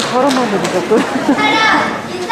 걸어만 보니까 또.